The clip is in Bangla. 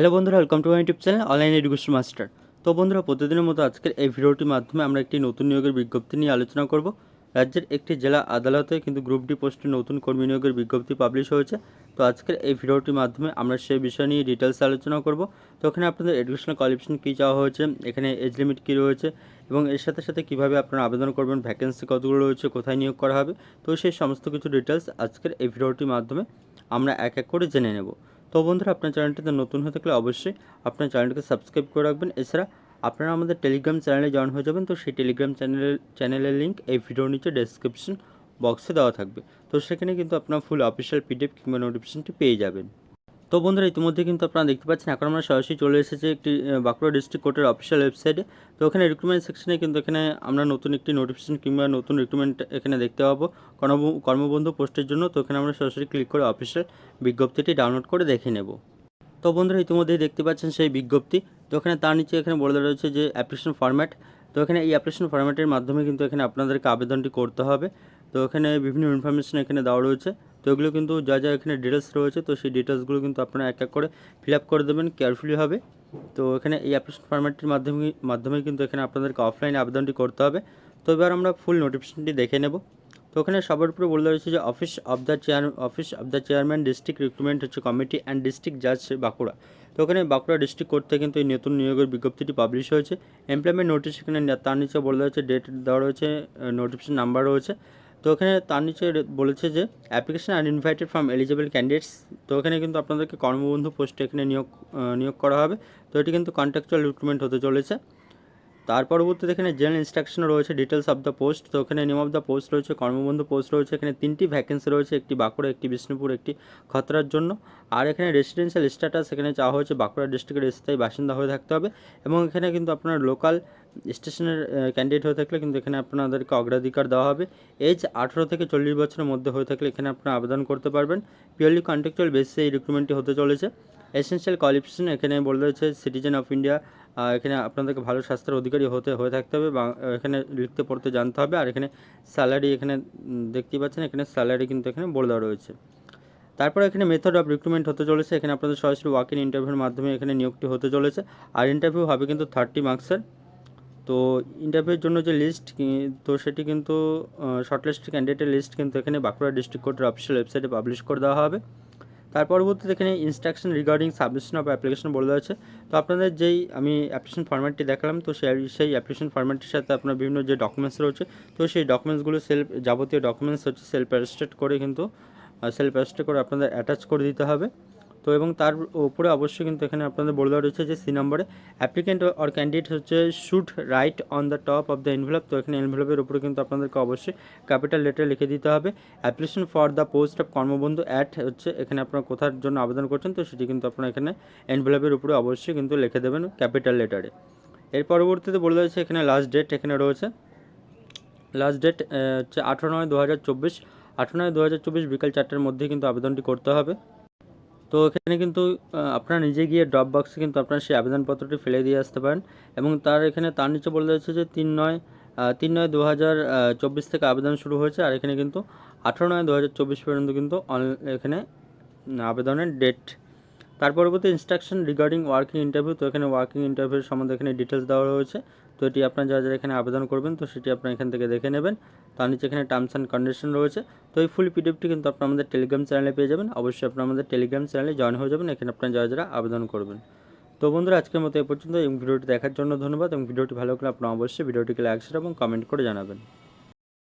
হ্যালো বন্ধুরা welcome to my YouTube channel online education master তো বন্ধুরা, প্রতিদিনের মতো আজকের এই ভিডিওটির মাধ্যমে আমরা একটি নতুন নিয়োগের বিজ্ঞপ্তি নিয়ে আলোচনা করব। রাজ্যের একটি জেলা আদালতে কিন্তু গ্রুপ ডি পোস্টে নতুন কর্মী নিয়োগের বিজ্ঞপ্তি পাবলিশ হয়েছে। তো আজকের এই ভিডিওটির মাধ্যমে আমরা সেই বিষয় নিয়ে ডিটেলস আলোচনা করব। তো ওখানে আপনাদের এডুকেশনাল কোয়ালিফিকেশন কী চাওয়া হয়েছে, এখানে এজ লিমিট কী রয়েছে, এবং এর সাথে সাথে কীভাবে আপনারা আবেদন করবেন ভ্যাকেন্সি কতগুলো রয়েছে, কোথায় নিয়োগ করা হবে, তো সেই সমস্ত কিছু ডিটেলস আজকের এই ভিডিওটির মাধ্যমে আমরা এক এক করে জেনে নেব। তো বন্ধুরা, আপনার চ্যানেলটিতে নতুন হয়ে থাকলে অবশ্যই আপনার চ্যানেলটিকে সাবস্ক্রাইব করে রাখবেন। এছাড়া আপনারা আমাদের টেলিগ্রাম চ্যানেলে জয়েন হয়ে যাবেন, তো সেই টেলিগ্রাম চ্যানেলের চ্যানেলের লিঙ্ক এই ভিডিওর নিচে ডেসক্রিপশন বক্সে দেওয়া থাকবে। তো সেখানে কিন্তু আপনার ফুল অফিসিয়াল পিডিএফ কিংবা নোটিফিকেশনটি পেয়ে যাবেন। তো বন্ধুরা, ইতিমধ্যে কিন্তু আপনারা দেখতে পাচ্ছেন, এখন আমরা সরাসরি চলে এসেছি একটি বাঁকুড়া ডিস্ট্রিক্ট কোর্টের অফিসিয়াল ওয়েবসাইটে তো ওখানে রিক্রুটমেন্ট সেকশনে কিন্তু এখানে আমরা নতুন একটি নোটিফিকেশন কিংবা নতুন রিক্রুটমেন্ট এখানে দেখতে পাবো কর্ম- কর্মবন্ধু পোস্টের জন্য। তো এখানে আমরা সরাসরি ক্লিক করে অফিসিয়াল বিজ্ঞপ্তিটি ডাউনলোড করে দেখে নেব। তো বন্ধুরা, ইতিমধ্যেই দেখতে পাচ্ছেন সেই বিজ্ঞপ্তি। তো ওখানে তার নিচে এখানে বলে দেওয়া রয়েছে যে অ্যাপ্লিকেশন ফরম্যাট তো এখানে এই অ্যাপ্লিকেশন ফরম্যাটের মাধ্যমে কিন্তু এখানে আপনাদেরকে আবেদনটি করতে হবে। তো এখানে বিভিন্ন ইনফরমেশন এখানে দেওয়া রয়েছে। তো এগুলো কিন্তু যা যা এখানে ডিটেলস রয়েছে, তো সেই ডিটেলসগুলো কিন্তু আপনারা এক এক করে ফিল আপ করে দেবেন কেয়ারফুলি হবে। তো এখানে এই অ্যাপ্লিকেশন ফরম্যাটটির মাধ্যমে মাধ্যমে কিন্তু এখানে আপনাদেরকে অফলাইনে আবেদনটি করতে হবে। তো এবার আমরা ফুল নোটিফিকেশনটি দেখে নেব। তো ওখানে সবার উপরে বলে রয়েছে যে office of the chair office of the chairman district recruitment হচ্ছে কমিটি অ্যান্ড ডিস্ট্রিক্ট জাজ বাঁকুড়া। তো ওখানে বাঁকুড়া ডিস্ট্রিক্ট থেকে কিন্তু এই নতুন নিয়োগের বিজ্ঞপ্তিটি পাবলিশ হয়েছে। এমপ্লয়মেন্ট নোটিশ এখানে তার নিচে বলে হচ্ছে ডেট দেওয়া রয়েছে নোটিফিকেশন নাম্বার রয়েছে। তো ওখানে তার নিচে বলেছে যে application are invited from eligible candidates তো ওখানে কিন্তু আপনাদেরকে কর্মবন্ধু পোস্টে এখানে নিয়োগ নিয়োগ করা হবে। তো এটি কিন্তু কন্ট্রাকচুয়াল রিক্রুটমেন্ট হতে চলেছে। তার পরবর্তীতে এখানে জেনারেল ইনস্ট্রাকশন রয়েছে ডিটেলস অফ দ্য পোস্ট তো এখানে নেম অফ দ্য পোস্ট রয়েছে, কর্মবন্ধু পোস্ট রয়েছে, এখানে তিনটি ভ্যাকেন্সি রয়েছে, একটি বাঁকুড়া, একটি বিষ্ণুপুর, একটি খতরার জন্য। আর এখানে রেসিডেন্সিয়াল স্ট্যাটাস এখানে চাওয়া হয়েছে, বাঁকুড়া ডিস্ট্রিক্টের স্থায়ী বাসিন্দা হয়ে থাকতে হবে। এবং এখানে কিন্তু আপনার লোকাল স্টেশনের ক্যান্ডিডেট হয়ে থাকলে কিন্তু এখানে আপনাদেরকে অগ্রাধিকার দেওয়া হবে। এজ আঠেরো থেকে চল্লিশ বছরের মধ্যে হয়ে থাকলে এখানে আপনারা আবেদন করতে পারবেন। পিওরলি কন্ট্রাকচুয়াল বেসিসে এই রিক্রুটমেন্টটি হতে চলেছে। এসেনশিয়াল কোয়ালিফিকেশন এখানে বলে রয়েছে সিটিজেন অফ ইন্ডিয়া এখানে আপনাদেরকে ভালো স্বাস্থ্যের অধিকারী হতে, হয়ে থাকতে হবে বা এখানে লিখতে, পড়তে জানতে হবে। আর এখানে স্যালারি এখানে দেখতেই পাচ্ছেন, এখানে স্যালারি কিন্তু এখানে বলে দেওয়া রয়েছে। তারপর এখানে মেথড অফ রিক্রুটমেন্ট হতে চলেছে। এখানে আপনাদের সরাসরি ওয়াক ইন ইন্টারভিউর মাধ্যমে এখানে নিয়োগটি হতে চলেছে। আর ইন্টারভিউ হবে কিন্তু থার্টি মার্কসের তো ইন্টারভিউর জন্য যে লিস্ট তো সেটি কিন্তু শর্টলিস্ট ক্যান্ডিডেটের লিস্ট কিন্তু এখানে বাঁকুড়া ডিস্ট্রিক্ট কোর্টের অফিসিয়াল ওয়েবসাইটে পাবলিশ করে দেওয়া হবে। তার পরবর্তীতে এখানে instruction regarding submission of application বলে আছে তো আপনাদের যেই আমি অ্যাপ্লিকেশন ফর্ম্যাটটি দেখালাম, তো সেই সেই অ্যাপ্লিকেশন ফর্ম্যাটটির সাথে আপনার বিভিন্ন যে ডকুমেন্টস রয়েছে, তো সেই ডকুমেন্টসগুলো সেলফ যাবতীয় ডকুমেন্টস হচ্ছে সেলফ অ্যারেস্টেড করে কিন্তু সেলফ অ্যারেস্টেড করে আপনাদের অ্যাটাচ করে দিতে হবে। তো এবং তার উপরে অবশ্যই কিন্তু এখানে আপনাদের বলে দেওয়া রয়েছে যে সি নম্বরে অ্যাপ্লিকেন্ট অর ক্যান্ডিডেট হচ্ছে should write on the top of the envelope তো এখানে এনভেলপের উপরে কিন্তু আপনাদেরকে অবশ্যই ক্যাপিটাল লেটার লিখে দিতে হবে। Application for the post of Karmabandhu at হচ্ছে এখানে আপনারা কোথার জন্য আবেদন করছেন, তো সেটি কিন্তু আপনারা এখানে এনভেলপের উপরে অবশ্যই কিন্তু লিখে দেবেন ক্যাপিটাল লেটারে এর পরবর্তীতে বলে হচ্ছে এখানে লাস্ট ডেট এখানে রয়েছে। লাস্ট ডেট হচ্ছে আঠেরো নয় দু হাজার চব্বিশ। আঠারো নয় দু হাজার চব্বিশ বিকাল চারটের মধ্যে কিন্তু আবেদনটি করতে হবে। তো এখানে কিন্তু আপনারা নিজে গিয়ে ড্রপ বক্সে কিন্তু আপনারা সেই আবেদনপত্রটি ফেলে দিয়ে আসতে পারেন এবং তার এখানে তার নিচে বলে দিয়েছে যে তিন নয় তিন নয় দু হাজার চব্বিশ থেকে আবেদন শুরু হয়েছে আর এখানে কিন্তু আঠারো নয় দু হাজার চব্বিশ পর্যন্ত কিন্তু এখানে আবেদনের ডেট তার পরবর্তী ইনস্ট্রাকশন রিগার্ডিং ওয়ার্কিং ইন্টারভিউ তো এখানে ওয়ার্কিং ইন্টারভিউর সম্বন্ধে এখানে ডিটেলস দেওয়া রয়েছে। তো এটি আপনার যারা যারা এখানে আবেদন করবেন, তো সেটি আপনার এখান থেকে দেখে নেবেন। তার নিচে এখানে টার্মস অ্যান্ড কন্ডিশন রয়েছে। তো এই ফুল পিডিএফটি কিন্তু আপনার আমাদের টেলিগ্রাম চ্যানেলে পেয়ে যাবেন। অবশ্যই আপনার আমাদের টেলিগ্রাম চ্যানেলে জয়েন হয়ে যাবেন। এখানে আপনার যারা যারা আবেদন করবেন। তো বন্ধুরা, আজকের মতো এ পর্যন্ত এই ভিডিওটি দেখার জন্য ধন্যবাদ। এবং ভিডিওটি ভালো লাগলে আপনারা অবশ্যই ভিডিওটিকে লাইক শেয়ার এবং কমেন্ট করে জানাবেন।